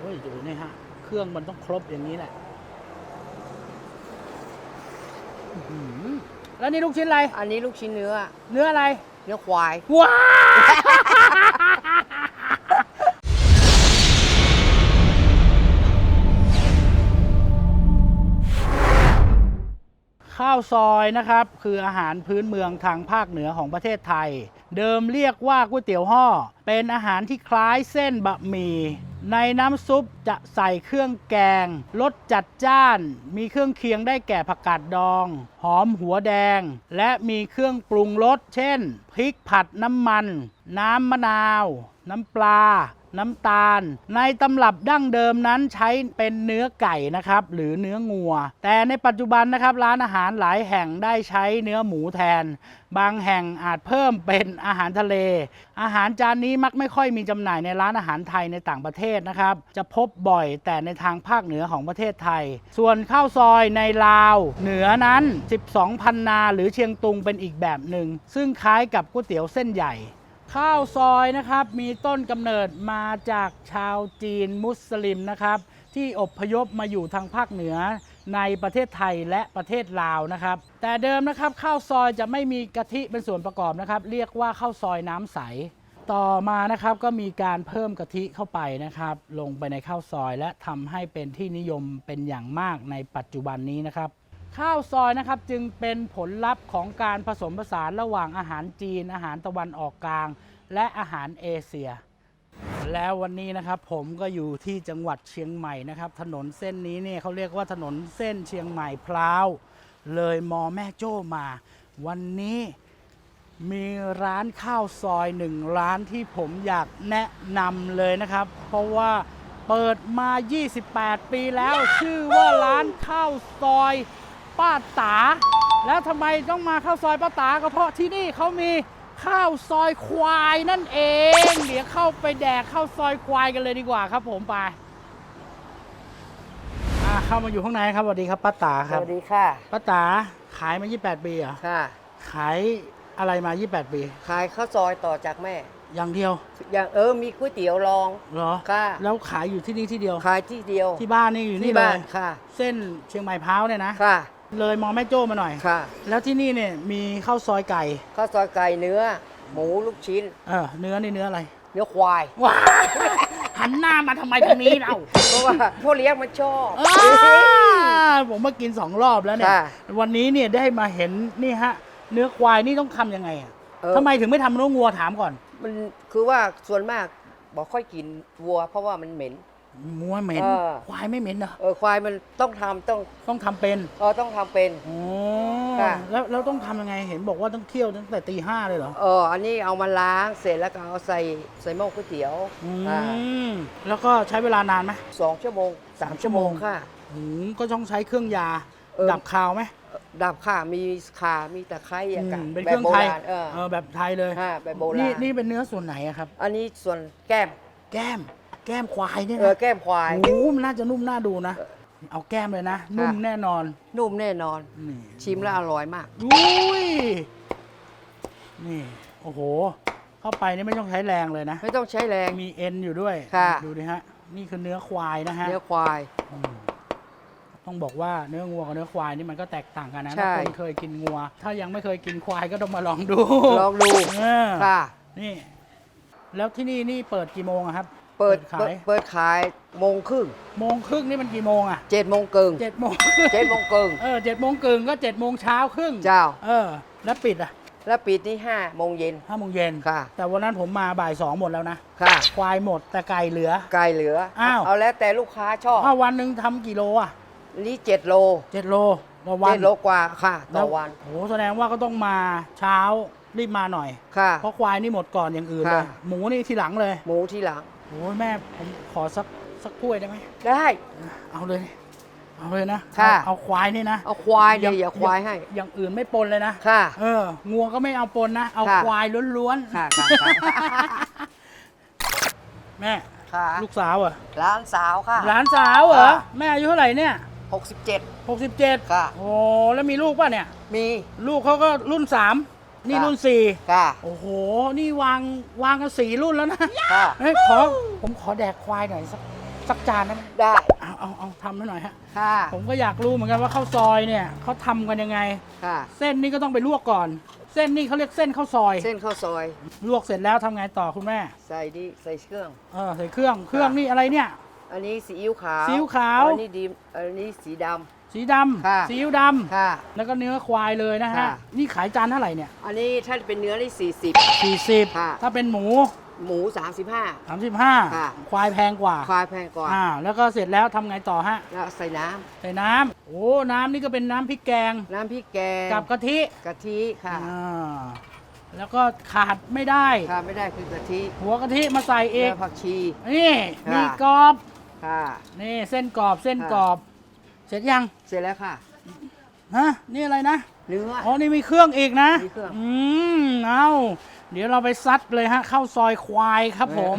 โอ้ยดูนี่ฮะ เครื่องมันต้องครบอย่างนี้แหละอื้อหือแล้วนี่ลูกชิ้นอะไร อันนี้ลูกชิ้นเนื้อ เนื้ออะไร เนื้อควาย ว้าข้าวซอยนะครับ คืออาหารพื้นเมืองทางภาคเหนือของประเทศไทย เดิมเรียกว่าก๋วยเตี๋ยวห่อ เป็นอาหารที่คล้ายเส้นบะหมี่ ในน้ำซุปจะใส่เครื่องแกงรสจัดจ้าน มีเครื่องเคียงได้แก่ผักกาดดอง หอมหัวแดง และมีเครื่องปรุงรสเช่น พริกผัดน้ำมัน น้ำมะนาว น้ำปลา น้ำตาล ในตำรับดั้งเดิมนั้นใช้เป็นเนื้อไก่นะครับหรือเนื้องัว แต่ในปัจจุบันนะครับร้านอาหารหลายแห่งได้ใช้เนื้อหมูแทน บางแห่งอาจเพิ่มเป็นอาหารทะเล อาหารจานนี้มักไม่ค่อยมีจำหน่ายในร้านอาหารไทยในต่างประเทศนะครับ จะพบบ่อยแต่ในทางภาคเหนือของประเทศไทย ส่วนข้าวซอยในลาว เหนือนั้น 12พันนาหรือเชียงตุงเป็นอีกแบบหนึ่งซึ่งคล้ายกับก๋วยเตี๋ยวเส้นใหญ่ ข้าวซอยนะครับมีต้นกำเนิดมาจากชาวจีนมุสลิมนะครับ ที่อพยพมาอยู่ทางภาคเหนือในประเทศไทยและประเทศลาวนะครับ แต่เดิมนะครับข้าวซอยจะไม่มีกะทิเป็นส่วนประกอบนะครับ เรียกว่าข้าวซอยน้ำใส ต่อมานะครับก็มีการเพิ่มกะทิเข้าไปนะครับ ลงไปในข้าวซอยและทำให้เป็นที่นิยมเป็นอย่างมากในปัจจุบันนี้นะครับ ข้าวซอยนะครับจึงเป็นผลลัพธ์ของการผสมผสานระหว่างอาหารจีน อาหารตะวันออกกลาง และอาหารเอเชีย แล้ววันนี้นะครับผมก็อยู่ที่จังหวัดเชียงใหม่นะครับ ถนนเส้นนี้เนี่ยเขาเรียกว่าถนนเส้นเชียงใหม่พร้าวเลยมอแม่โจ้มา วันนี้มีร้านข้าวซอยหนึ่งร้านที่ผมอยากแนะนำเลยนะครับ เพราะว่าเปิดมา 28 ปีแล้ว ชื่อว่าร้านข้าวซอย ป้าตา แล้วทำไมต้องมาข้าวซอยป้าตาก็เพราะที่นี่เขามีข้าวซอยควายนั่นเอง เดี๋ยวเข้าไปแดกข้าวซอยควายกันเลยดีกว่าครับผมไปอ่าเข้ามาอยู่ข้างในครับสวัสดีครับป้าตาสครับวัสดีค่ะ ป้าตาขายมา 28 ปีเหรอค่ะ ขายอะไรมา 28 ปี ขายข้าวซอยต่อจากแม่ อย่างเดียวอย่างเออมีก๋วยเตี๋ยวรอง เหรอค่ะ แล้วขายอยู่ที่นี่ที่เดียว ขายที่เดียว ที่บ้านนี่อยู่นี่ที่เลบ้านยค่ะ เส้นเชียงใหม่พร้าวเนี่ยนะ ค่ะ เลยมองแม่โจ้มาหน่อย ค่ะแล้วที่นี่เนี่ยมีข้าวซอยไก่ข้าวซอยไก่เนื้อ หมูลูกชิ้น เออเนื้อนี่เนื้ออะไรเนื้อควายว้าหันหน้ามาทำไมทางนี้เราเพราะว่าพ่อเลี้ยงมันชอบอ้าผมมากินสองรอบแล้วเนี่ยค่ะ วันนี้เนี่ยได้มาเห็นนี่ฮะ เนื้อควายนี่ต้องทำยังไงอะเออทำไมถึงไม่ทำเนื้องัวถามก่อน มันคือว่าส่วนมากบอกค่อยกินวัว เพราะว่ามันเหม็น งัวเหม็นเออควายไม่เหม็นเหรอเออควายมันต้องทำต้องต้องทำเป็นเออต้องทำเป็นโอ้ค่ะ แล้วแล้วต้องทำยังไงเห็นบอกว่าต้องเคี่ยวตั้งแต่ตีห้าเลยเหรอเอออันนี้เอามาล้างเสร็จแล้วก็เอาใส่ใส่หม้อก๋วยเตี๋ยวอือ่ามแล้วก็ใช้เวลานานไหม สองชั่วโมงสามชั่ชั่ววโมโมง งค่ะอืมก็ต้องใช้เครื่องยา เออ ดับคาวไหมดับค่ะมีข่ามีตะไคร้อะค่ะอืมเป็นแบเคบรื่องโบไทยราณเออ เออแบบไทยเลยฮะแบบโบรานี่ณนี่เป็นเนื้อส่วนไหนอะครับ อันนี้ส่วนแก้มแก้ม แก้มควายเนี่ยเออนะแก้มควาย โอ้โหมันน่าจะนุ่มน่าดูนะ เอาแก้มเลยนะ นุ่มแน่นอนนุ่มแน่นอน นี่ชิมแล้วอร่อยมาก อุ้ยนี่โอ้โห เข้าไปนี่ไม่ต้องใช้แรงเลยนะ ไม่ต้องใช้แรง มีเอ็นอยู่ด้วย ค่ะ ดูดิฮะ นี่คือเนื้อควายนะฮะ เนื้อควาย อืมต้องบอกว่าเนื้องัวกับเนื้อควายนี่มันก็แตกต่างกันนะใช่ ถ้าคนเคยกินงัว ถ้ายังไม่เคยกินควายก็ต้องมาลองดูลองดูเออค่ะ นี่ แล้วที่นี่นี่เปิดกี่โมงอะครับ เปิดขาเปิดยเปิดขายโมงครึ่งโมงครึ่งนี่มันกี่โมงอะเจ็ดโมงกึ่งเจ็ดโมงเจ็ดโมงกึ่งเออเจ็ดโมงกึ่งก็เจ็ดโมงเช้าครึ่งเจ้า เออ แล้วปิดอะแล้วปิดที่ห้าโมงเย็นห้าโมงเย็นค่ะ แต่วันนั้นผมมาบ่ายสองหมดแล้วนะค่ะ ควายหมดแต่ไก่เหลือ ไก่เหลืออ้าว เอาแล้วแต่ลูกค้าชอบถ้าวันหนึ่งทำกี่โลอะอันนี้เจ็ดโลเจ็ดโลต่อวันเจ็ดโลกว่าค่ะต่แล้อววันโอ้แสดงว่าก็ต้องมาเช้ารีบมาหน่อย ค่ะ เพราะควายนี่หมดก่อนอย่างอื่นเลยค่ะ หมูนี่ทีหลังเลย หมูที่หลัง โอ้ยแม่ผมขอสักสักถ้วยได้ไหม ได้ เอาเลย เอาเลยนะค่ะ เอาเอาควายนี่นะ เอาควายเดี๋ยวอย่าควายให้ อย่างอื่นไม่ปนเลยนะ ค่ะ เอองัวก็ไม่เอาปนนะ เอาค่ะ ควายล้วนค่ะค่ะค่ะๆแม่ ค่ะลูกสาวเหรอร้านสาวค่ะ หลานสาวเหรอ ค่ะ แม่อายุเท่าไหร่เนี่ยหกสิบเจ็ด67 ค่ะ โอ้แล้วมีลูกป่ะเนี่ย มี ลูกเขาก็รุ่นสาม นี่ค่ะรุ่นสี่ค่ะโอ้โห นี่วางวางกันสี่รุ่นแล้วนะค่ะเฮ้ยขอผมขอแดกควายหน่อยสักสักจานได้ไหมได้เอาเอาเอาทำให้หน่อยฮะค่ะผมก็อยากรู้เหมือนกันว่าข้าวซอยเนี่ยเขาทำกันยังไง ค่ะ เส้นนี่ก็ต้องไปลวกก่อน เส้นนี่เขาเรียกเส้นข้าวซอย เส้นข้าวซอย ลวกเสร็จแล้วทำไงต่อคุณแม่ใส่นี่ใส่เครื่อง เออใส่เครื่องเครื่องนี่อะไรเนี่ย อันนี้ซีอิ๊วขาวซีอิ๊วขาว อันนี้ดีอันนี้สีด สีดำค่ะซีอิ๊วดำค่ะำแล้วก็เนื้อควายเลยนะฮะ ค่ะ นี่ขายจานเท่าไหร่เนี่ย อันนี้ถ้าเป็นเนื้อนี่40 40ค่ะถ้าเป็นหมู หมู35ค่ะควายแพงกว่า35ควายแพงกว่าอ่า แล้วก็เสร็จแล้วทำไงต่อฮะ แล้วใส่น้ใส่น้ำโอ้ น้ำนี่ก็เป็นน้ำพริกแกงำน้ำพริกแกงกับกะทิกะทิค่ะอ่าแล้วก็ขาดไม่ได้ ค่ะไม่ได้คือกะทิหัวกะทิมาใส่เอแล้กวผักชี นี่ ค่ะ มีกรอบ ค่ะ นี่เส้นกรอบเส้นค่ะกรอบ เสร็จยัง เสร็จแล้วค่ะ ฮะ นี่อะไรนะ เนื้อ อ๋อ นี่มีเครื่องอีกนะ มีเครื่อง อืม เอาเดี๋ยวเราไปซัดเลยฮะ เข้าซอยควายครับผม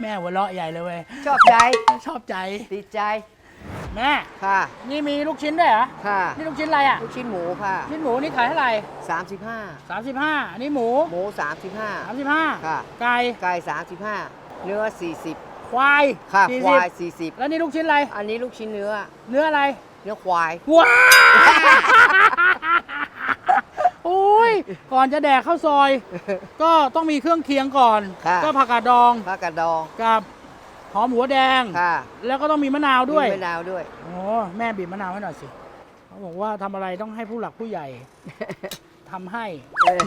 แม่หัวเราะใหญ่เลยเว้ย ชอบใจ ชอบใจ ติดใจ แม่ ค่ะ นี่มีลูกชิ้นด้วยเหรอ ค่ะ นี่ลูกชิ้นอะไรอะ ลูกชิ้นหมูค่ะ ชิ้นหมูนี่ขายเท่าไหร่35สามสิบห้าอันนี้หมู หมูสาม35สิบห้าค่ะ ไก่ ไก่ 35 เนื้อ 40 ควายค่ะสี่คสิบวายแล้วนี่ลูกชิ้นอะไร40อันนี้ลูกชิ้นเนื้อ เนื้ออะไร เนื้อควาย ว้าโอ้ย ก่อนจะแดกข้าวซอย ก็ต้องมีเครื่องเคียงก่อน ค่ะ ก็ผักกาดดองผักกาดดองกับหอมหัวแดง ค่ะแล้วก็ต้องมีมะนาวด้วย มีมะนาวด้วย โอ้แม่บีบมะนาวให้หน่อยสิเขาบอกว่าทำอะไรต้องให้ผู้หลักผู้ใหญ่ ทำให้เออ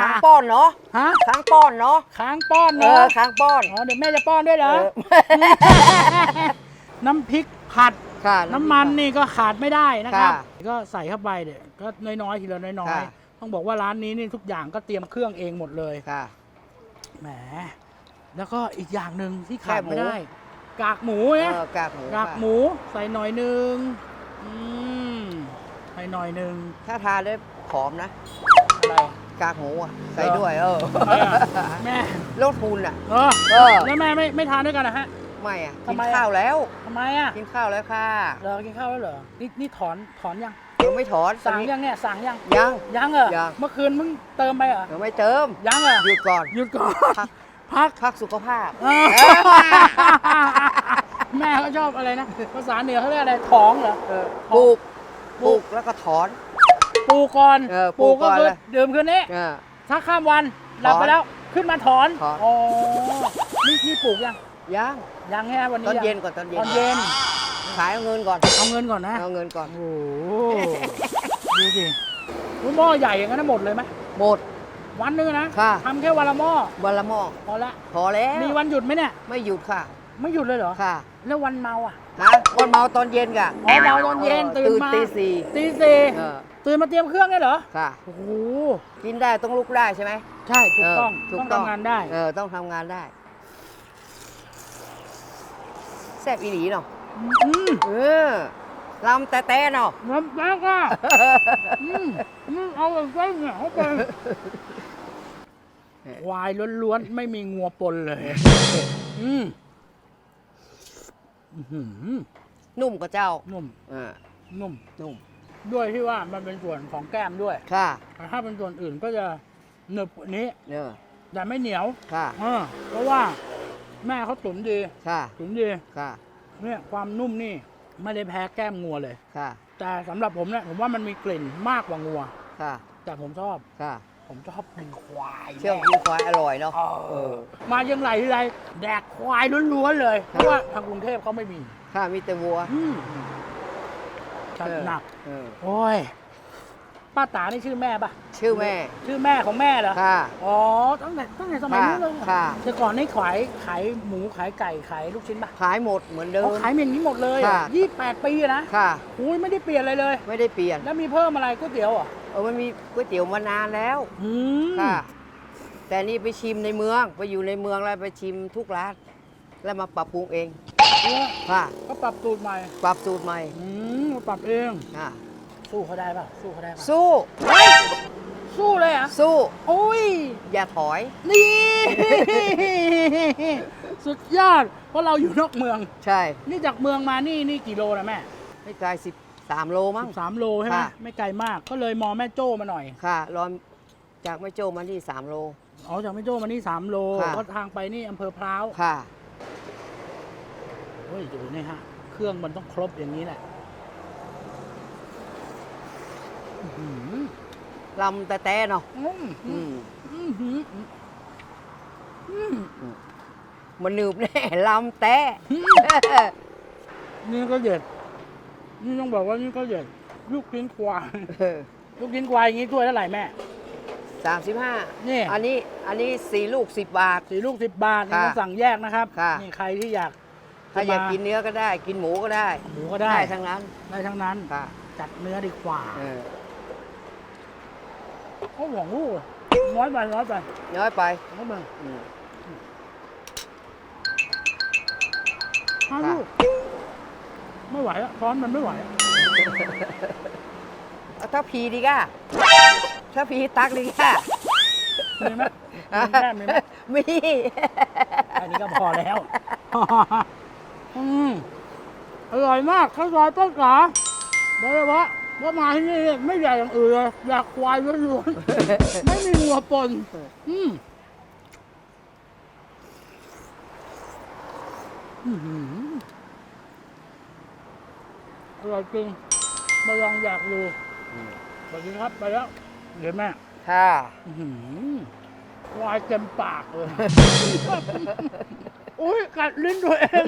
ค้างป้อนเนาะฮะค้างป้อนเนาะค้างป้อนเอเนาะอค้างป้อนอ๋อเดี๋ยวแม่จะป้อนด้วยเหรอเออน้ำพริกผัด ค่ะ น้ำมันนี่ก็ขาดไม่ได้นะครับค่ะก็ใส่เข้าไปเดี๋ยวก็น้อยๆทีละน้อยค่ะ ๆ ต้องบอกว่าร้านนี้นี่ทุกอย่างก็เตรียมเครื่องเองหมดเลยค่ะ แหมแล้วก็อีกอย่างหนึ่งที่ขาดแคบหมูไม่ได้ กากหมูเอนะอกากหมูกากค่ะหมูใส่หน่อยหนึ่งอืมใส่หน่อยหนึ่งถ้าทานได้ ผอมนะ อะไรกากหมูอะใส่ด้วย เออเออแม่ลดทุนอะ เออเออ แล้วแม่ไม่ไม่ทานด้วยกันนะฮะ ไม่อะทำกินไมอะ ข้าวแล้ว ทำไมอะกินข้าวแล้วค่ะเรากินข้าวแล้วเหรอนี่นี่ถอนถอนยัง ยังไม่ถอนตอนสั่งนี้ ยังเนี่ยสั่งยังยังยังเหรอยัง เมื่อคืนมึงเติมไปเหรอยังไม่เติมยังเหรอหยุดก่อน หยุดก่อนพัก พักพักสุขภาพ เออแม่เขาชอบอะไรนะภาษาเหนือเขาเรียกอะไรท้องเหรอเออปลูกปลูกแล้วก็ถอน ปลูกก่อนเออปลูกก็ก่อนคือเลย ดื่มคืนนี้เออถ้าข้ามวันหลับไปแล้วขึ้นมาถอนถอน อ๋อนี่นี่ปลูกยังยังยังแค่วันนี้ตอนยังเย็นก่อนตอนเย็นตอนเย็นขายเอาเงินก่อนเอาเงินก่อนนะ เอาเงินก่อน โอ้โห ดูสิอุ๊ยหม้อใหญ่อย่างนั้นนะหมดเลยไหมหมด วันหนึงนะค่ะ ทำแค่วันละหม้อวันละหม้อพอละพอแล้วมีวันหยุดไหมเนี่ย ไม่หยุดค่ะ ไม่หยุดเลยเหรอ ค่ะแล้ววันเมาอะฮะวันเมาตอนเย็นกะอ๋อเมาตอนเย็นเออตื่นมา ตีสี่ตีสี่เออ ตื่นมาเตรียมเครื่องได้เหรอค่ะ โอ้โหกินได้ต้องลุกได้ใช่ไหม ใช่ถูกต้องเถูต้อง ทำงานได้เออต้องทำงานได้แซ่บอีหลีเนาะอืมเออลำแต่แต่เนาะ น้ำแป๊กอะอืมอืมเอาแบบเส้นเนี่ยเข้าไปควายล้วนๆ ไม่มีงัวปนเลยอืมอื้อหือนุ่มกว่าเจ้านุ่มเออนุ่มนุ่ม ด้วยที่ว่ามันเป็นส่วนของแก้มด้วยค่ะแต่ถ้าเป็นส่วนอื่นก็จะหนึบกว่านี้เออแต่ไม่เหนียวค่ะอ่าเพราะว่าแม่เขาตุ๋นดีค่ะตุ๋นดีค่ะเนี่ยความนุ่มนี่ไม่ได้แพ้แก้มงัวเลย ค่ะแต่สำหรับผมเนี่ยผมว่ามันมีกลิ่นมากกว่างัว ค่ะแต่ผมชอบ ค่ะ ผมชอบกินควายเชี่ยวแม่กินควายอร่อยเนาะเอเอออมายังไหลทีไรแดกควายล้วนๆเลย เพราะว่าทางกรุงเทพเขาไม่มี ค่ะมีแต่วัว อืมจัดเออหนัก เออโอ้ยป้าตานี่ชื่อแม่ปะชื่อแม่ ชื่อแม่ของแม่เหรอค่ะ อ๋อตั้งแต่ตั้งแต่สมัยนู้นเลยเหรอค่ะ แต่ก่อนนี่ขายขายหมูขายไก่ขายลูกชิ้นปะขายหมดเหมือนเดิเขามขายอย่างนี้หมดเลยค่ะ ยี่แปดปีอะนะค่ะอุ้ยไม่ได้เปลี่ยนอะไรเลย ไม่ได้เปลี่ยน แล้วมีเพิ่มอะไรก๋วยเตี๋ยวเหรอะเออมันมีก๋วยเตี๋ยวมานานแล้ว อืมค่ะ แต่นี่ไปชิมในเมือง ไปอยู่ในเมืองแล้วไปชิมทุกร้าน แล้วมาปรับปรุงเองเนี่ยค่ะ ก็ปรับสูตรใหม่ ปรับสูตรใหม่ อืม มาปรับเองค่ะสู้เขาได้ปะสู้เขาได้ปะสู้ สู้เลยเหรอะสู้ โอ้ย อย่าถอย นี่ สุดยอด เพราะเราอยู่นอกเมือง ใช่ นี่จากเมืองมานี่นี่กี่โลนะแม่ไม่ไกลสิบสามโลมั้งสามโลใช่ไหมค่ะ ไม่ไกลมากก็เลยมองแม่โจ้มาหน่อย ค่ะรอนจากไม่โจมาที่สามโล อ๋อจากแม่โจ้มานี่สามโลค่ะ ก็ทางไปนี่อำเภอพร้าวค่ะโอ้ยดูนี่ฮะ เครื่องมันต้องครบอย่างนี้แหละอื้อหือ ลำแต่แต่เนาะอืมอืมอื้อหืออืมมันหนึบแน่ลำแต่นี่ก็เด็ด นี่ต้องบอกว่านี่ก็เด็ด ลูกชิ้นควายลูกชิ้นควายอย่างนี้ถ้วยเท่าไหร่แม่สามสิบห้านี่ อันนี้ อันนี้สี่ลูกสิบบาทสี่ลูกสิบบาทนี่ค่ะต้องสั่งแยกนะครับค่ะนี่ใครที่อยากถ้าอยากจะมกินเนื้อก็ได้ กินหมูก็ได้ หมูก็ได้ทั้งนั้น ได้ทั้งนั้นค่ะจัดเนื้อดีกว่า เออโอ้โหลูกน้อยไปน้อยไปน้อยไปน้อยไปอืมห้าค่ะลูกไม่ไหวอะช้อนมันไม่ไหวอะเอาถ้าพีดีก้าถ้าพีตักดีก้ามีไหมมีแค่มีไหมมีอันนี้ก็พอแล้ว อืมอร่อยมากข้าวซอยต้นขาโดยเฉพาะ ว่ามาที่นี่ไม่อยากอย่างอื่นเลยอยากควายล้วนๆ ไม่มีงัวปนอืมอื้อหืออร่อยจริงมาลองอยากดูสวัสดีครับไปแล้ว เดี๋ยวแม่ค่ะ อื้อหือควายเต็มปากเลย อุ้ยกัดลิ้นตัวเอง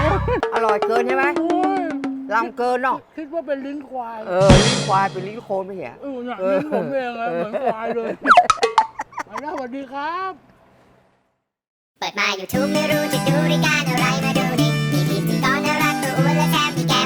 โอ๊ยอร่อยเกินใช่ไหม โอ้ย ลำเกินเนาะคิดว่าเป็นลิ้นควายเออลิ้นควายเป็นลิ้นโคนไม่ใช่เหรอเออเนี่ยเออลิ้นผมเองเลยเหมือนควายเลยไปแล้วสวัสดีครับ เปิดมา YouTube ไม่รู้จะดูรายการอะไรมาดูดิมีพิธีกรน่ารักตัวอ้วนและแถมมีแกม